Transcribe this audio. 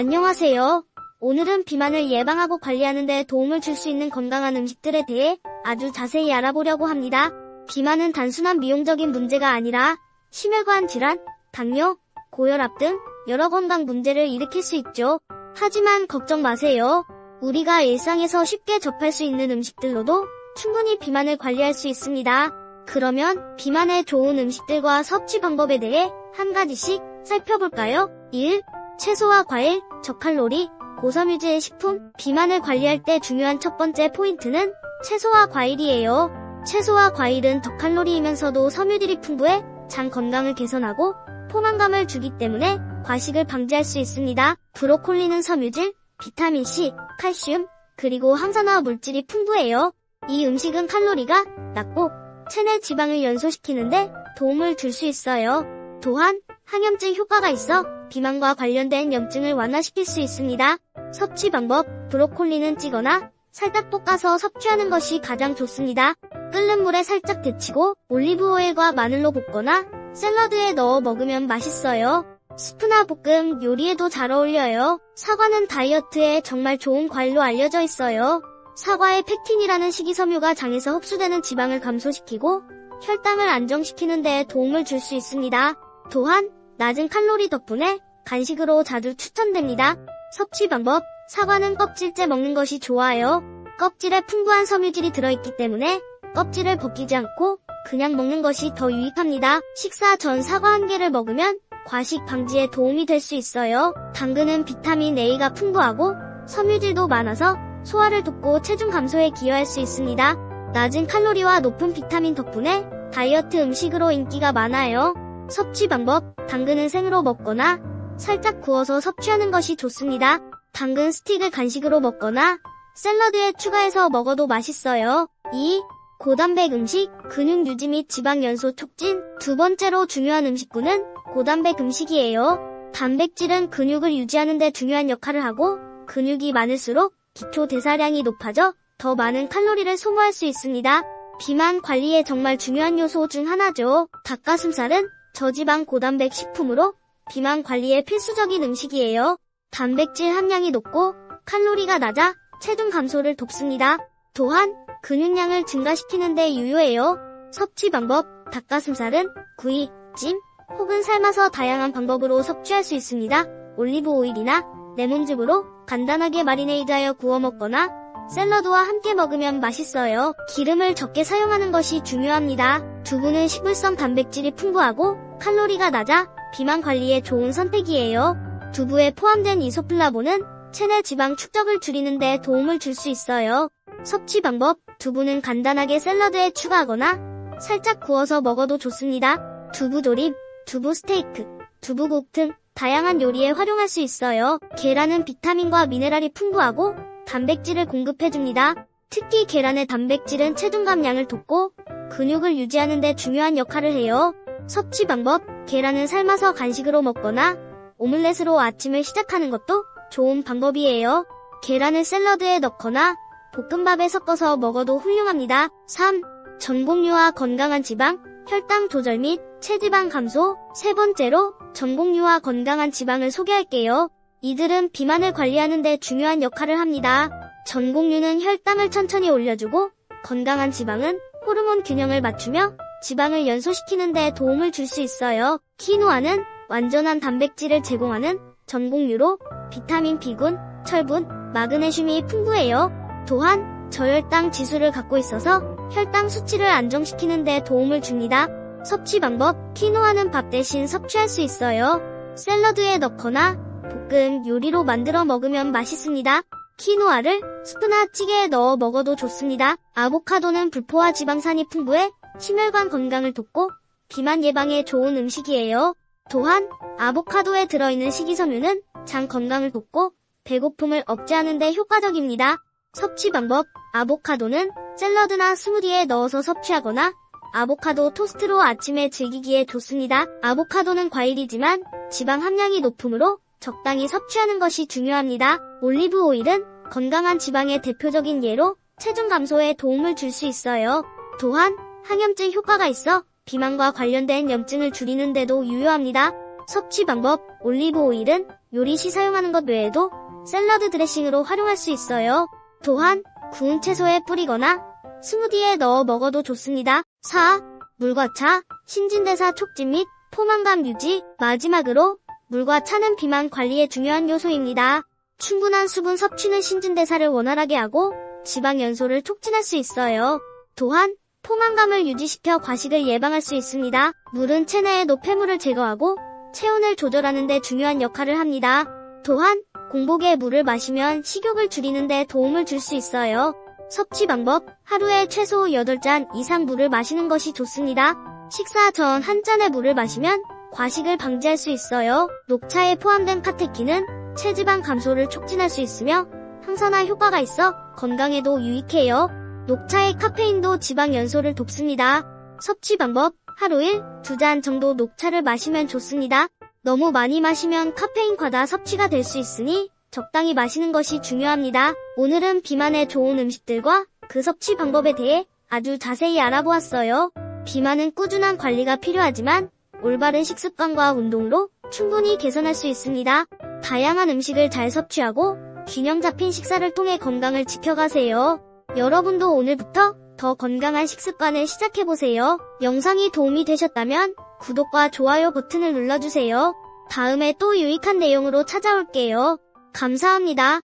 안녕하세요. 오늘은 비만을 예방하고 관리하는 데 도움을 줄 수 있는 건강한 음식들에 대해 아주 자세히 알아보려고 합니다. 비만은 단순한 미용적인 문제가 아니라 심혈관 질환, 당뇨, 고혈압 등 여러 건강 문제를 일으킬 수 있죠. 하지만 걱정 마세요. 우리가 일상에서 쉽게 접할 수 있는 음식들로도 충분히 비만을 관리할 수 있습니다. 그러면 비만에 좋은 음식들과 섭취 방법에 대해 한 가지씩 살펴볼까요? 1. 채소와 과일, 저칼로리, 고섬유질 식품, 비만을 관리할 때 중요한 첫 번째 포인트는 채소와 과일이에요. 채소와 과일은 저칼로리이면서도 섬유질이 풍부해 장 건강을 개선하고 포만감을 주기 때문에 과식을 방지할 수 있습니다. 브로콜리는 섬유질, 비타민C, 칼슘, 그리고 항산화 물질이 풍부해요. 이 음식은 칼로리가 낮고 체내 지방을 연소시키는데 도움을 줄 수 있어요. 또한 항염증 효과가 있어 비만과 관련된 염증을 완화시킬 수 있습니다. 섭취 방법, 브로콜리는 찌거나 살짝 볶아서 섭취하는 것이 가장 좋습니다. 끓는 물에 살짝 데치고 올리브오일과 마늘로 볶거나 샐러드에 넣어 먹으면 맛있어요. 스프나 볶음 요리에도 잘 어울려요. 사과는 다이어트에 정말 좋은 과일로 알려져 있어요. 사과의 팩틴이라는 식이섬유가 장에서 흡수되는 지방을 감소시키고 혈당을 안정시키는 데 도움을 줄 수 있습니다. 또한 낮은 칼로리 덕분에 간식으로 자주 추천됩니다. 섭취 방법, 사과는 껍질째 먹는 것이 좋아요. 껍질에 풍부한 섬유질이 들어있기 때문에 껍질을 벗기지 않고 그냥 먹는 것이 더 유익합니다. 식사 전 사과 한 개를 먹으면 과식 방지에 도움이 될 수 있어요. 당근은 비타민 A가 풍부하고 섬유질도 많아서 소화를 돕고 체중 감소에 기여할 수 있습니다. 낮은 칼로리와 높은 비타민 덕분에 다이어트 음식으로 인기가 많아요. 섭취 방법, 당근은 생으로 먹거나 살짝 구워서 섭취하는 것이 좋습니다. 당근 스틱을 간식으로 먹거나 샐러드에 추가해서 먹어도 맛있어요. 2. 고단백 음식, 근육 유지 및 지방 연소 촉진. 두 번째로 중요한 음식군은 고단백 음식이에요. 단백질은 근육을 유지하는 데 중요한 역할을 하고 근육이 많을수록 기초 대사량이 높아져 더 많은 칼로리를 소모할 수 있습니다. 비만 관리에 정말 중요한 요소 중 하나죠. 닭가슴살은 저지방 고단백 식품으로 비만 관리에 필수적인 음식이에요. 단백질 함량이 높고 칼로리가 낮아 체중 감소를 돕습니다. 또한 근육량을 증가시키는 데 유효해요. 섭취 방법, 닭가슴살은 구이, 찜, 혹은 삶아서 다양한 방법으로 섭취할 수 있습니다. 올리브 오일이나 레몬즙으로 간단하게 마리네이드하여 구워 먹거나 샐러드와 함께 먹으면 맛있어요. 기름을 적게 사용하는 것이 중요합니다. 두부는 식물성 단백질이 풍부하고 칼로리가 낮아 비만 관리에 좋은 선택이에요. 두부에 포함된 이소플라본은 체내 지방 축적을 줄이는 데 도움을 줄 수 있어요. 섭취 방법, 두부는 간단하게 샐러드에 추가하거나 살짝 구워서 먹어도 좋습니다. 두부 조림, 두부 스테이크, 두부국 등 다양한 요리에 활용할 수 있어요. 계란은 비타민과 미네랄이 풍부하고 단백질을 공급해줍니다. 특히 계란의 단백질은 체중 감량을 돕고 근육을 유지하는 데 중요한 역할을 해요. 섭취 방법, 계란은 삶아서 간식으로 먹거나 오믈렛으로 아침을 시작하는 것도 좋은 방법이에요. 계란을 샐러드에 넣거나 볶음밥에 섞어서 먹어도 훌륭합니다. 3. 전복류와 건강한 지방, 혈당 조절 및 체지방 감소. 세 번째로 전복류와 건강한 지방을 소개할게요. 이들은 비만을 관리하는 데 중요한 역할을 합니다. 전복류는 혈당을 천천히 올려주고 건강한 지방은 호르몬 균형을 맞추며 지방을 연소시키는 데 도움을 줄 수 있어요. 키노아는 완전한 단백질을 제공하는 전복류로 비타민 B군, 철분, 마그네슘이 풍부해요. 또한 저혈당 지수를 갖고 있어서 혈당 수치를 안정시키는 데 도움을 줍니다. 섭취 방법, 키노아는 밥 대신 섭취할 수 있어요. 샐러드에 넣거나 볶음 요리로 만들어 먹으면 맛있습니다. 키노아를 스프나 찌개에 넣어 먹어도 좋습니다. 아보카도는 불포화 지방산이 풍부해 심혈관 건강을 돕고 비만 예방에 좋은 음식이에요. 또한 아보카도에 들어있는 식이섬유는 장 건강을 돕고 배고픔을 억제하는 데 효과적입니다. 섭취 방법, 아보카도는 샐러드나 스무디에 넣어서 섭취하거나 아보카도 토스트로 아침에 즐기기에 좋습니다. 아보카도는 과일이지만 지방 함량이 높으므로 적당히 섭취하는 것이 중요합니다. 올리브 오일은 건강한 지방의 대표적인 예로 체중 감소에 도움을 줄 수 있어요. 또한 항염증 효과가 있어 비만과 관련된 염증을 줄이는 데도 유효합니다. 섭취 방법, 올리브 오일은 요리 시 사용하는 것 외에도 샐러드 드레싱으로 활용할 수 있어요. 또한 구운 채소에 뿌리거나 스무디에 넣어 먹어도 좋습니다. 4. 물과 차, 신진대사 촉진 및 포만감 유지. 마지막으로 물과 차는 비만 관리에 중요한 요소입니다. 충분한 수분 섭취는 신진대사를 원활하게 하고 지방 연소를 촉진할 수 있어요. 또한 포만감을 유지시켜 과식을 예방할 수 있습니다. 물은 체내의 노폐물을 제거하고 체온을 조절하는 데 중요한 역할을 합니다. 또한 공복에 물을 마시면 식욕을 줄이는 데 도움을 줄 수 있어요. 섭취 방법, 하루에 최소 8잔 이상 물을 마시는 것이 좋습니다. 식사 전 한 잔의 물을 마시면 과식을 방지할 수 있어요. 녹차에 포함된 카테킨은 체지방 감소를 촉진할 수 있으며 항산화 효과가 있어 건강에도 유익해요. 녹차의 카페인도 지방 연소를 돕습니다. 섭취 방법, 하루 1, 2잔 정도 녹차를 마시면 좋습니다. 너무 많이 마시면 카페인 과다 섭취가 될 수 있으니 적당히 마시는 것이 중요합니다. 오늘은 비만에 좋은 음식들과 그 섭취 방법에 대해 아주 자세히 알아보았어요. 비만은 꾸준한 관리가 필요하지만 올바른 식습관과 운동으로 충분히 개선할 수 있습니다. 다양한 음식을 잘 섭취하고 균형 잡힌 식사를 통해 건강을 지켜가세요. 여러분도 오늘부터 더 건강한 식습관을 시작해보세요. 영상이 도움이 되셨다면 구독과 좋아요 버튼을 눌러주세요. 다음에 또 유익한 내용으로 찾아올게요. 감사합니다.